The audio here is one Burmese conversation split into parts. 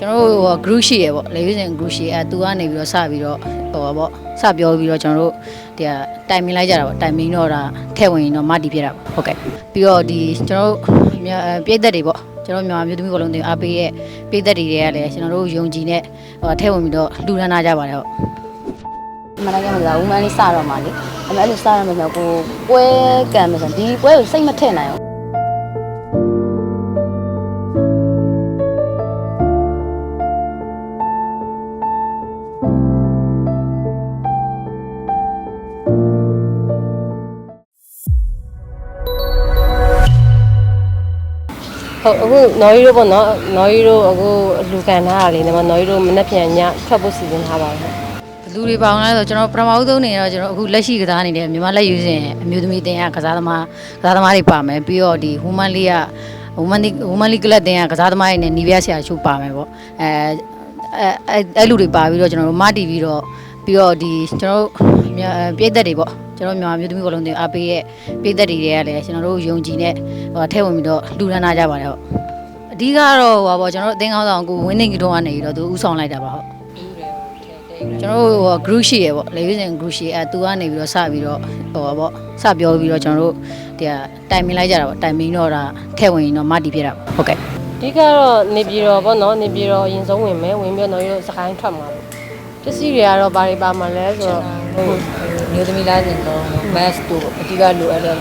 ဟို group ရှိရပေါ့လေယူစင် group ရှိအဲသူကနေပြီးတော့စပြီးတော့ဟိုပေါ့စပြောပြီးတော့ကျွန်တော်တို့ဒီကတိုင်မင်လိုက်ကြတာပေါ့တိုင်မင်တော့ဒါထဲ့ဝင်ရင်တော့မတီးပြတာပေါ့ဟုတ်ကဲ့ပြီးတော့ဒီကျွန်တော်တို့မြပြည့်သက်တွေပေါ့ကျွန်တော်မြန်မာမျိုးသမီးကလုံးတင်အားပေးရဲ့ပြည့်သက်တွေတွေကလည်းကျွန်တော်တို့ယုံကြည်နဲ့ဟိုထဲ့ဝင်ပြီးတော့လူရန်နာကြပါတယ်ဟုတ်မနက်ကမှလာဦးမန်းလေးစတော့မှလေအမေအဲ့လိုစရမယ်ဆိုကိုပွဲကံမယ်ဆိုဒီပွဲကိုစိတ်မထည့်နိုင်ဘူး ဟုတ်အခုနော်ရီတို့ပေါ့နော်နော်ရီတို့အခုလူကန်ထားတာလေးနဲ့မနော်ရီတို့မနေ့ပြန်ညထွက်ဖို့စီစဉ်ထားပါတယ်လူတွေပေါင်းလဲဆိုကျွန်တော်ပထမဦးဆုံးနေတော့ကျွန်တော်အခုလက်ရှိကစားနေတဲ့မြန်မာလက်ယူစဉ်အမျိုးသမီးတင်ကကစားသမားကစားသမားတွေပါမယ်ပြီးတော့ဒီ woman league က woman league woman league club တင်ကကစားသမားတွေနဲ့နီးပြဆရာချို့ပါမယ်ပေါ့အဲအဲအဲ့လူတွေပါပြီးတော့ကျွန်တော်တို့မတီးပြီးတော့ပြီးတော့ဒီကျွန်တော်တို့ပြည့်သက်တွေပေါ့ ကျွန်တော်မြန်မာမျိုးသမီးကလုံးတင်အားပေးရဲ့ပြည့်သက်တွေကလည်းကျွန်တော်တို့ယုံကြည်နဲ့ဟိုထဲဝင်ပြီးတော့လူရန်နာကြပါတယ်ဟုတ်အဓိကတော့ဟိုပါပေါ့ကျွန်တော်တို့အသင်းကောင်းဆောင်ကိုဝင်းနေကီတော့ကနေပြီးတော့သူဥဆောင်လိုက်တာပါဟုတ်ကျွန်တော်တို့ဟို group ရှိရပေါ့လေယူစင် group ရှိအဲသူကနေပြီးတော့စပြီးတော့ဟိုပေါ့စပြောပြီးတော့ကျွန်တော်တို့ဒီကတိုင်မင်လိုက်ကြတာပေါ့တိုင်မင်တော့ဒါထဲ့ဝင်ရင်တော့မတီးပြတာပေါ့ဟုတ်ကဲ့အဓိကတော့နေပြည်တော်ပေါ့နော်နေပြည်တော်အရင်ဆုံးဝင်မယ်ဝင်ပြီးတော့နော်ရီတို့စကိုင်းထွက်မှာပေါ့ပစ္စည်းတွေကတော့ဘာတွေပါမှာလဲဆိုတော့ ဟုတ်မျိုးသမီးလားစဉ်တော့ mask တို့အဓိကလိုအပ်တဲ့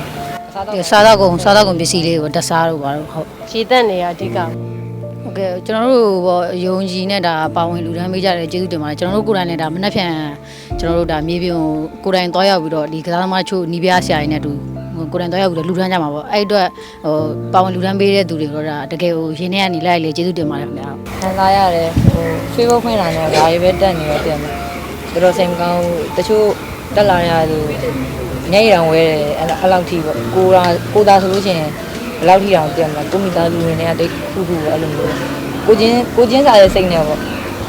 စားတော့ဒီစားတော့ကုန်စားတော့ကုန်ပစ္စည်းလေးကိုတက်စားတော့ပါတော့ဟုတ်ခြေတက်နေရအဓိကဟုတ်ကဲ့ကျွန်တော်တို့ဟိုယုံကြည်နဲ့ဒါပါဝင်လူတန်းပေးကြတယ်ကျေးဇူးတင်ပါတယ်ကျွန်တော်တို့ကိုယ်တိုင်လည်းဒါမနှက်ဖြန်ကျွန်တော်တို့ဒါမြေပြင်ကိုကိုယ်တိုင်တွားရောက်ပြီးတော့ဒီကစားသမားချို့နီးပြားဆရာကြီးနဲ့အတူကိုယ်တိုင်တွားရောက်ပြီးတော့လူတန်းကြမှာပေါ့အဲ့အတွက်ဟိုပါဝင်လူတန်းပေးတဲ့သူတွေတော့ဒါတကယ်ကိုရင်းနှီးကနေလိုက်လေကျေးဇူးတင်ပါတယ်ခင်ဗျာခံစားရတယ်ဟို Facebook ဖွင့်လာတော့ဒါတွေပဲတက်နေတော့ပြန်မယ် တော်တော်စိတ်မကောင်းဘူးတချို့တက်လာရသူညရအောင်ဝဲတယ်အဲ့အဲ့လောက်ထိပေါ့ကိုရာကိုသာဆိုလို့ရှိရင်ဘယ်လောက်ထိတောင်ပြန်မလဲကိုမိသားစုဝင်တွေကတိတ်ခုခုပဲအဲ့လိုမျိုးကိုချင်းကိုချင်းစားတဲ့စိတ်နဲ့ပေါ့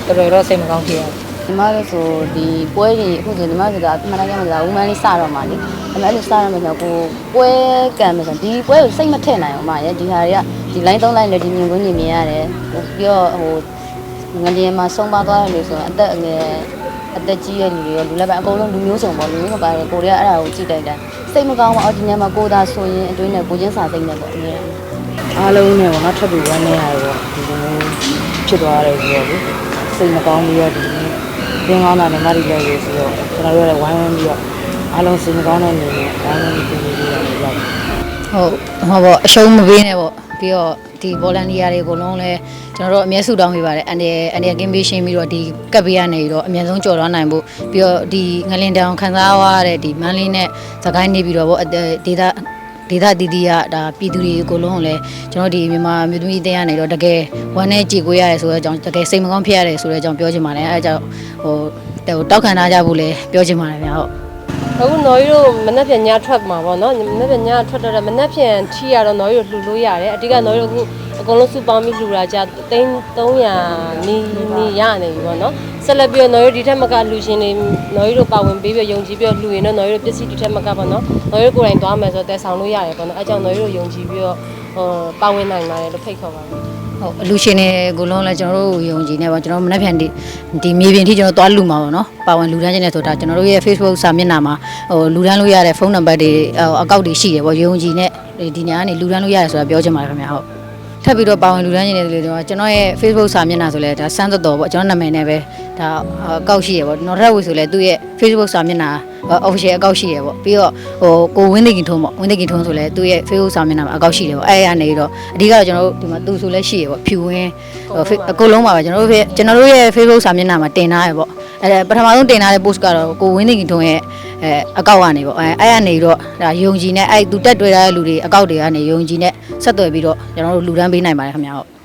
တော်တော်တော့စိတ်မကောင်းဖြစ်ရတယ်ဒီမှာလို့ဆိုဒီပွဲကြီးအခုဆိုဒီမှာဆိုတာမနက်ကမှလာဦးမန်းလေးစတော့မှလေအမေအဲ့လိုစရမယ်ဆိုကိုပွဲကံမယ်ဆိုဒီပွဲကိုစိတ်မထည့်နိုင်ဘူးမရဲ့ဒီဟာတွေကဒီ line 3 line လည်းဒီမြင်ကွင်းမြင်မြင်ရတယ်ပြီးတော့ဟိုငလျင်မှာဆုံးပါသွားတယ်လို့ဆိုရင်အသက်အငယ် အသက်ကြီးရဲ့လူတွေရောလူလည်းပဲအကုန်လုံးလူမျိုးစုံပေါ့လူမျိုးစုံပါတယ်ကိုတွေကအဲ့ဒါကိုကြည့်တိုက်တာစိတ်မကောင်းပါအော်ဒီညမှာကိုသာဆိုရင်အတွင်းနဲ့ကိုချင်းစာစိတ်နဲ့ပေါ့အမြဲအားလုံးနဲ့ပေါ့နော်ထပ်ပြီးဝမ်းနေရတယ်ပေါ့ဒီလိုမျိုးဖြစ်သွားတယ်ဆိုတော့လေစိတ်မကောင်းပြီးတော့ဒီသင်ကောင်းတာနဲ့မရီလည်းရဆိုတော့ကျွန်တော်တို့လည်းဝိုင်းဝန်းပြီးတော့အားလုံးစိတ်မကောင်းတဲ့နေနဲ့ဝိုင်းဝန်းပြီးပြီးပြီးတော့ရောက်ဟုတ်ဟောပေါ့အရှုံးမပေးနဲ့ပေါ့ ပြီးတော့ဒီ volunteer တွေအကုန်လုံးလဲကျွန်တော်တို့အမြဲဆုတောင်းပေးပါတယ်အန်ဒီအန်ဒီကင်းပေးရှင်းပြီးတော့ဒီကပ်ပေးရနေပြီးတော့အမြန်ဆုံးကြော်သွားနိုင်ဖို့ပြီးတော့ဒီငလင်တောင်ခန်းစားရတဲ့ဒီမန်းလေးနဲ့စကိုင်းနေပြီးတော့ပေါ့ဒေတာဒေတာတီတီကဒါပြည်သူတွေအကုန်လုံးကိုလည်းကျွန်တော်ဒီမြန်မာမြို့သမီးတင်းရနေတော့တကယ်ဝမ်းနဲ့ကြည်ကိုရတယ်ဆိုတော့ကြောင့်တကယ်စိတ်မကောင်းဖြစ်ရတယ်ဆိုတော့ကြောင့်ပြောချင်ပါတယ်အဲအကြောင်းဟိုတောက်ခံထားကြဖို့လည်းပြောချင်ပါတယ်ဗျာဟုတ် အခုနော်ရီတို့မနေ့ပြန်ညထွက်မှာပေါ့နော်မနေ့ပြန်ညထွက်တော့မနေ့ပြန်ထီရတော့နော်ရီတို့လှူလို့ရတယ်အဓိကနော်ရီတို့အခုအကုန်လုံးစုပေါင်းပြီးလှူတာကြသိန်း300နီးနီးရနေပြီပေါ့နော်ဆက်လက်ပြီးတော့နော်ရီဒီထက်မကလှူရှင်တွေနော်ရီတို့ပါဝင်ပေးပြီးယုံကြည်ပြီးတော့လှူရင်တော့နော်ရီတို့ပစ္စည်းဒီထက်မကပေါ့နော်နော်ရီတို့ကိုယ်တိုင်သွားမယ်ဆိုတော့တဲဆောင်လို့ရတယ်ပေါ့နော်အဲကြောင့်နော်ရီတို့ယုံကြည်ပြီးတော့ဟိုပါဝင်နိုင်ပါတယ်လို့ဖိတ်ခေါ်ပါတယ် ဟုတ်အလူရှင်တွေကိုလုံးလဲကျွန်တော်တို့ယုံကြည်နေပါကျွန်တော်မနှက်ဖြန်ဒီဒီမြေပြင်ထိကျွန်တော်သွားလူမှာပါနော်ပါဝင်လူတန်းခြင်းနဲ့ဆိုတာကျွန်တော်တို့ရဲ့ Facebook စာမျက်နှာမှာဟိုလူတန်းလို့ရတဲ့ဖုန်းနံပါတ်တွေအကောက်တွေရှိတယ်ပေါ့ယုံကြည်နဲ့ဒီညာကနေလူတန်းလို့ရတယ်ဆိုတာပြောချင်ပါတယ်ခင်ဗျာဟုတ် ထပ်ပြီးတော့ပါဝင်လူတန်းချင်းနေတယ်ကျွန်တော်ရဲ့ Facebook စာမျက်နှာဆိုလဲဒါစမ်းတော်တော်ပေါ့ကျွန်တော်နာမည်နဲ့ပဲဒါအကောက်ရှိရပေါ့နော်ရက်ဝေဆိုလဲသူ့ရဲ့ Facebook စာမျက်နှာ official အကောက်ရှိရပေါ့ပြီးတော့ဟိုကိုဝင်းသိကင်ထုံးပေါ့ဝင်းသိကင်ထုံးဆိုလဲသူ့ရဲ့ Facebook စာမျက်နှာမှာအကောက်ရှိတယ်ပေါ့အဲ့ရနေတော့အဓိကတော့ကျွန်တော်တို့ဒီမှာသူဆိုလဲရှိရပေါ့ဖြူဝင်းဟို Fa- အကုန်လုံးပါပဲကျွန်တော်တို့ကျွန်တော်တို့ရဲ့ Facebook စာမျက်နှာမှာတင်ထားရပေါ့ အဲပထမဆုံးတင်ထားတဲ့ post ကတော့ကိုဝင်းသိကင်ထုံးရဲ့အဲအကောက်ကနေပေါ့အဲအဲ့ရနေတော့ဒါယုံကြည်နဲ့အဲ့သူတက်တွေ့ရတဲ့လူတွေအကောက်တွေကနေယုံကြည်နဲ့ဆက်သွယ်ပြီးတော့ကျွန်တော်တို့လူတန်းပေးနိုင်ပါတယ်ခင်ဗျာဟုတ်